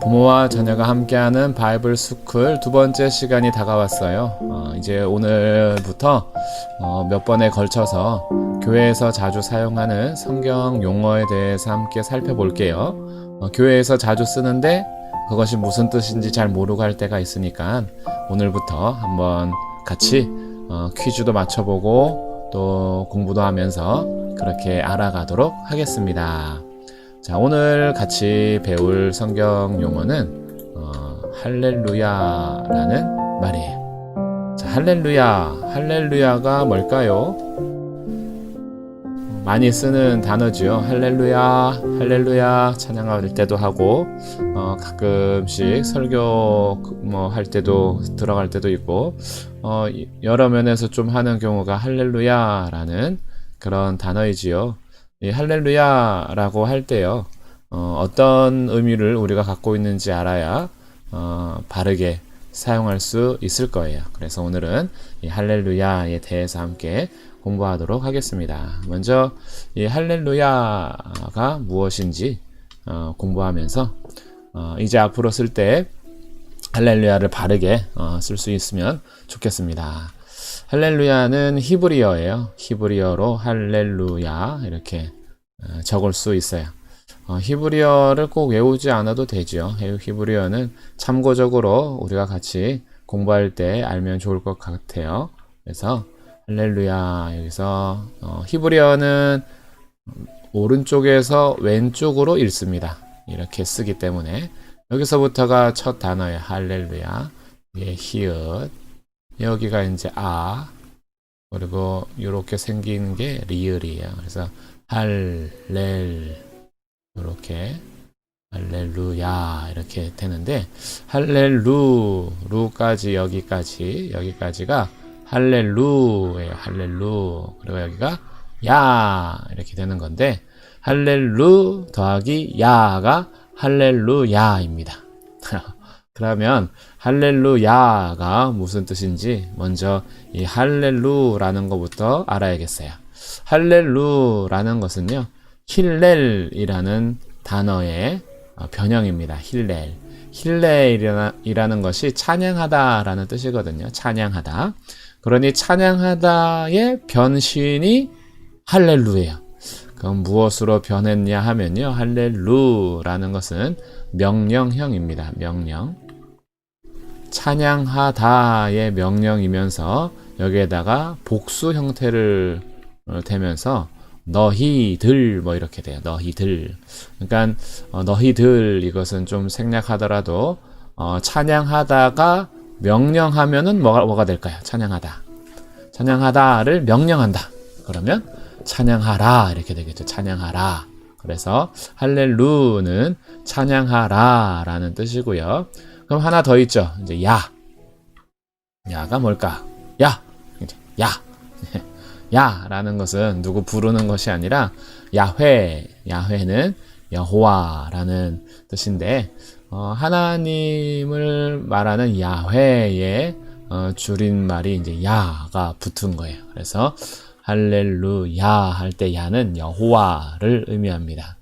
부모와 자녀가 함께하는 바이블 스쿨 두 번째 시간이 다가왔어요. 어, 이제 오늘부터 어, 몇 번에 걸쳐서 교회에서 자주 사용하는 성경 용어에 대해서 함께 살펴볼게요. 어, 교회에서 자주 쓰는데 그것이 무슨 뜻인지 잘 모르고 할 때가 있으니까 오늘부터 한번 같이 어, 퀴즈도 맞춰보고 또 공부도 하면서 그렇게 알아가도록 하겠습니다. 자, 오늘 같이 배울 성경 용어는 어, 할렐루야라는 말이에요. 자, 할렐루야. 할렐루야가 뭘까요? 많이 쓰는 단어지요. 할렐루야, 할렐루야 찬양할 때도 하고 어, 가끔씩 설교 뭐 할 때도 들어갈 때도 있고 어, 여러 면에서 좀 하는 경우가 할렐루야라는 그런 단어이지요. 이 할렐루야라고 할 때요. 어, 떤 의미를 우리가 갖고 있는지 알아야 어, 바르게 사용할 수 있을 거예요. 그래서 오늘은 이 할렐루야에 대해서 함께 공부하도록 하겠습니다. 먼저 이 할렐루야가 무엇인지 어, 공부하면서 어, 이제 앞으로 쓸 때 할렐루야를 바르게 어, 쓸 수 있으면 좋겠습니다. 할렐루야는 히브리어예요. 히브리어로 할렐루야 이렇게 어, 적을 수 있어요. 어, 히브리어를 꼭 외우지 않아도 되죠. 히브리어는 참고적으로 우리가 같이 공부할 때 알면 좋을 것 같아요. 그래서 할렐루야 여기서 어, 히브리어는 오른쪽에서 왼쪽으로 읽습니다. 이렇게 쓰기 때문에 여기서부터가 첫 단어예요. 할렐루야. 예, 히읗. 여기가 이제 아. 그리고 이렇게 생긴 게 리을이에요. 그래서 할렐 이렇게 할렐루야 이렇게 되는데 할렐루 루까지 여기까지 여기까지가 할렐루예요. 할렐루. 그리고 여기가 야 이렇게 되는 건데 할렐루 더하기 야가 할렐루야입니다. 그러면 할렐루야가 무슨 뜻인지 먼저 이 할렐루라는 것부터 알아야겠어요. 할렐루라는 것은요. 힐렐이라는 단어의 어, 변형입니다. 힐렐. 힐렐이라는 것이 찬양하다라는 뜻이거든요. 찬양하다. 그러니 찬양하다의 변신이 할렐루예요. 그럼 무엇으로 변했냐 하면요. 할렐루라는 것은 명령형입니다. 명령. 찬양하다의 명령이면서 여기에다가 복수 형태를 대면서 너희들 뭐 이렇게 돼요. 너희들. 그러니까 어, 너희들 이것은 좀 생략하더라도 어, 찬양하다가 명령하면은 뭐가 뭐가 될까요? 찬양하다. 찬양하다를 명령한다. 그러면 찬양하라 이렇게 되겠죠. 찬양하라. 그래서 할렐루는 찬양하라라는 뜻이고요. 그럼 하나 더 있죠. 이제 야. 야가 뭘까? 야. 야. 야라는 것은 누구 부르는 것이 아니라 야훼. 야훼는 여호와라는 뜻인데 어, 하나님을 말하는 야훼의 어, 줄임말이 이제 야가 붙은 거예요. 그래서 할렐루야 할 때 야는 여호와를 의미합니다.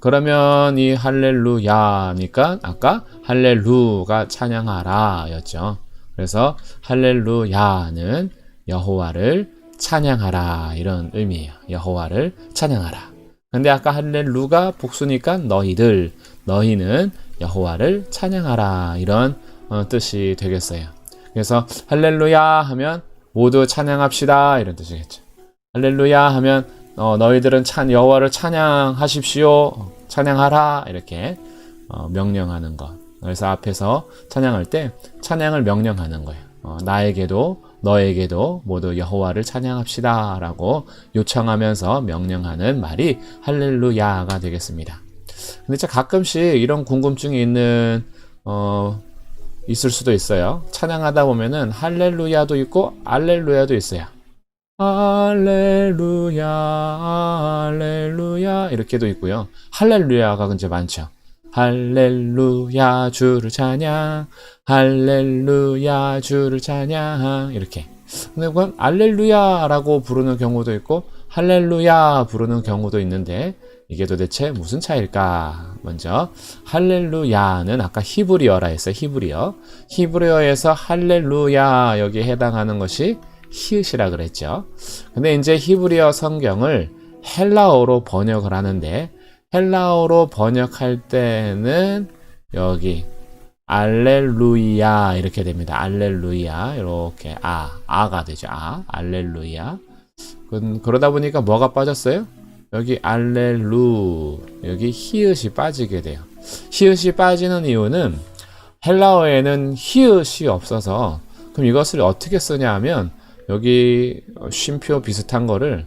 그러면 이 할렐루야니까 아까 할렐루가 찬양하라 였죠. 그래서 할렐루야는 여호와를 찬양하라 이런 의미예요. 여호와를 찬양하라. 근데 아까 할렐루가 복수니까 너희들 너희는 여호와를 찬양하라 이런 어, 뜻이 되겠어요. 그래서 할렐루야 하면 모두 찬양합시다 이런 뜻이겠죠. 할렐루야 하면 어, 너희들은 찬 여호와를 찬양하십시오. 찬양하라 이렇게 어, 명령하는 것. 그래서 앞에서 찬양할 때 찬양을 명령하는 거예요. 어, 나에게도 너에게도 모두 여호와를 찬양합시다라고 요청하면서 명령하는 말이 할렐루야가 되겠습니다. 근데 진짜 가끔씩 이런 궁금증이 있는 어 있을 수도 있어요. 찬양하다 보면은 할렐루야도 있고 알렐루야도 있어요. 할렐루야, 할렐루야 이렇게도 있고요. 할렐루야가 이제 많죠. 할렐루야 주를 찬양, 할렐루야 주를 찬양 이렇게. 근데 그건 알렐루야라고 부르는 경우도 있고 할렐루야 부르는 경우도 있는데 이게 도대체 무슨 차일까? 먼저 할렐루야는 아까 히브리어라 했어요. 히브리어. 히브리어에서 할렐루야 여기에 해당하는 것이 히읗이라 그랬죠. 근데 이제 히브리어 성경을 헬라어로 번역을 하는데 헬라어로 번역할 때는 여기 알렐루야 이렇게 됩니다. 알렐루야 이렇게 아 아가 되죠. 아 알렐루야. 그- 그러다 보니까 뭐가 빠졌어요? 여기 알렐루 여기 히읗이 빠지게 돼요. 히읗이 빠지는 이유는 헬라어에는 히읗이 없어서 그럼 이것을 어떻게 쓰냐 하면 여기 쉼표 비슷한 거를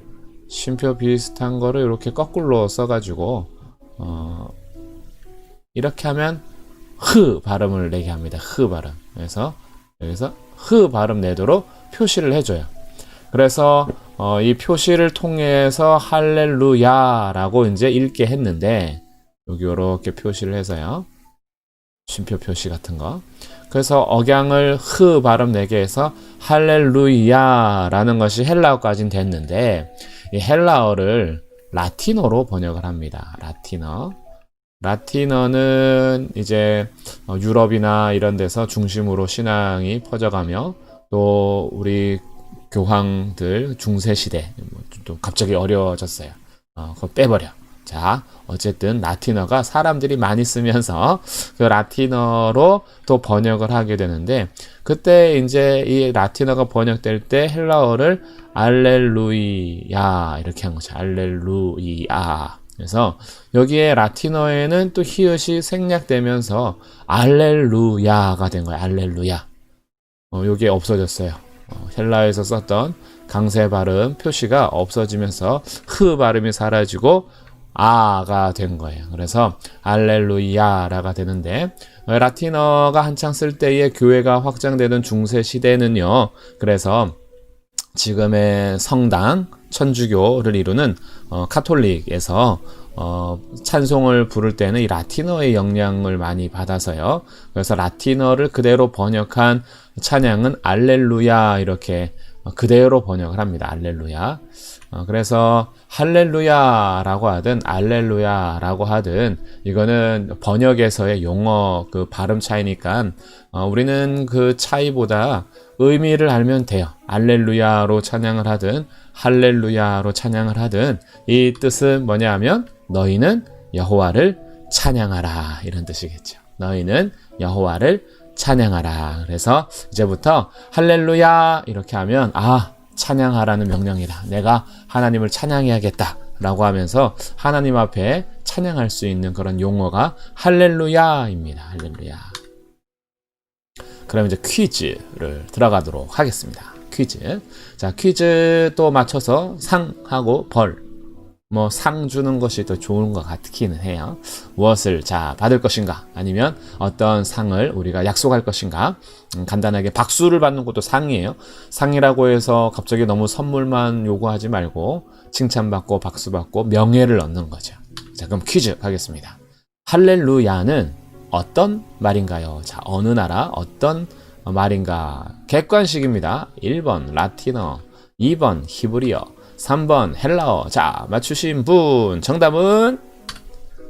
쉼표 비슷한 거를 이렇게 거꾸로 써가지고 어 이렇게 하면 흐 발음을 내게 합니다. 흐 발음. 그래서 여기서 흐 발음 내도록 표시를 해줘요. 그래서 어, 이 표시를 통해서 할렐루야라고 이제 읽게 했는데 여기 이렇게 표시를 해서요. 쉼표 표시 같은 거. 그래서 억양을 흐 발음 내게 해서 할렐루야라는 것이 헬라어까지는 됐는데 이 헬라어를 라틴어로 번역을 합니다. 라틴어. 라틴어는 이제 어, 유럽이나 이런 데서 중심으로 신앙이 퍼져가며 또 우리 교황들 중세 시대 뭐또 갑자기 어려워졌어요. 어, 그거 빼버려. 자, 어쨌든 라틴어가 사람들이 많이 쓰면서 그 라틴어로 또 번역을 하게 되는데 그때 이제 이 라틴어가 번역될 때 헬라어를 알렐루야 이렇게 한 거죠. 알렐루야. 그래서 여기에 라틴어에는 또 히읗이 생략되면서 알렐루야가 된 거예요. 알렐루야. 어, 여기에 없어졌어요. 어, 헬라에서 썼던 강세 발음 표시가 없어지면서 흐 발음이 사라지고 아가 된 거예요. 그래서 알렐루야라가 되는데 어, 라틴어가 한창 쓸 때에 교회가 확장되던 중세 시대는요. 그래서 지금의 성당 천주교를 이루는 어, 카톨릭에서 어, 찬송을 부를 때는 이 라틴어의 영향을 많이 받아서요. 그래서 라틴어를 그대로 번역한 찬양은 알렐루야 이렇게 어, 그대로 번역을 합니다. 알렐루야. 어, 그래서 할렐루야라고 하든 알렐루야라고 하든 이거는 번역에서의 용어 그 발음 차이니까 어, 우리는 그 차이보다 의미를 알면 돼요. 알렐루야로 찬양을 하든 할렐루야로 찬양을 하든 이 뜻은 뭐냐 하면 너희는 여호와를 찬양하라 이런 뜻이겠죠. 너희는 여호와를 찬양하라. 그래서 이제부터 할렐루야 이렇게 하면 아 찬양하라는 명령이다. 내가 하나님을 찬양해야겠다. 라고 하면서 하나님 앞에 찬양할 수 있는 그런 용어가 할렐루야입니다. 할렐루야. 그럼 이제 퀴즈를 들어가도록 하겠습니다. 퀴즈. 자, 퀴즈 또 맞춰서 상하고 벌. 뭐 상 주는 것이 더 좋은 것 같기는 해요. 무엇을 자 받을 것인가 아니면 어떤 상을 우리가 약속할 것인가 음, 간단하게 박수를 받는 것도 상이에요. 상이라고 해서 갑자기 너무 선물만 요구하지 말고 칭찬받고 박수받고 명예를 얻는 거죠. 자 그럼 퀴즈 가겠습니다. 할렐루야는 어떤 말인가요? 자 어느 나라 어떤 말인가? 객관식입니다. 1번 라틴어, 2번 히브리어, 3번 헬라어. 자, 맞추신 분 정답은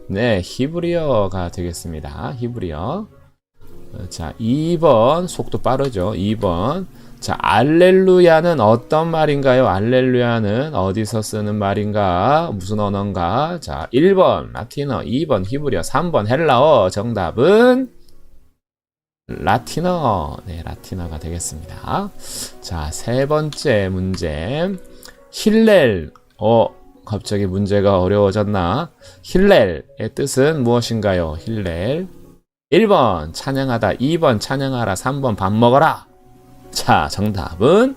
네, 히브리어가 되겠습니다. 히브리어. 어, 자, 2번 속도 빠르죠. 2번. 자, 알렐루야는 어떤 말인가요? 알렐루야는 어디서 쓰는 말인가? 무슨 언어인가? 자, 1번 라틴어, 2번 히브리어, 3번 헬라어. 정답은 라틴어. 네, 라틴어가 되겠습니다. 자, 세 번째 문제. 힐렐. 어, 갑자기 문제가 어려워졌나? 힐렐의 뜻은 무엇인가요? 힐렐. 1번 찬양하다, 2번 찬양하라, 3번 밥 먹어라. 자, 정답은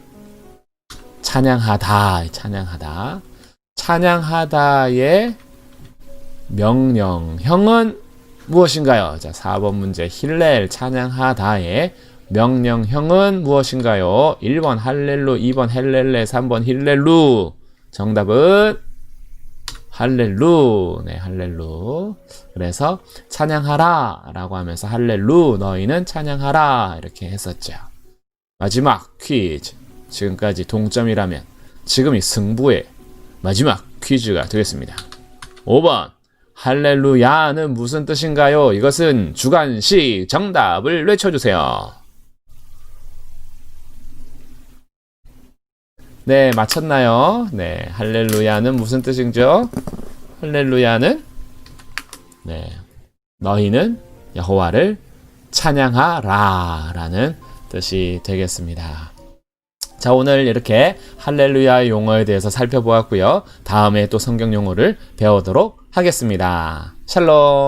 찬양하다, 찬양하다. 찬양하다의 명령형은 무엇인가요? 자, 4번 문제. 힐렐 찬양하다의 명령형은 무엇인가요? 1번 할렐루, 2번 헬렐레, 3번 힐렐루. 정답은 할렐루. 네, 할렐루. 그래서 찬양하라 라고 하면서 할렐루 너희는 찬양하라 이렇게 했었죠. 마지막 퀴즈. 지금까지 동점이라면 지금이 승부의 마지막 퀴즈가 되겠습니다. 5번 할렐루야는 무슨 뜻인가요? 이것은 주관식 정답을 외쳐주세요. 네, 맞췄나요? 네, 할렐루야는 무슨 뜻이죠? 할렐루야는 네, 너희는 여호와를 찬양하라 라는 뜻이 되겠습니다. 자, 오늘 이렇게 할렐루야 용어에 대해서 살펴보았고요. 다음에 또 성경 용어를 배우도록 하겠습니다. 샬롬.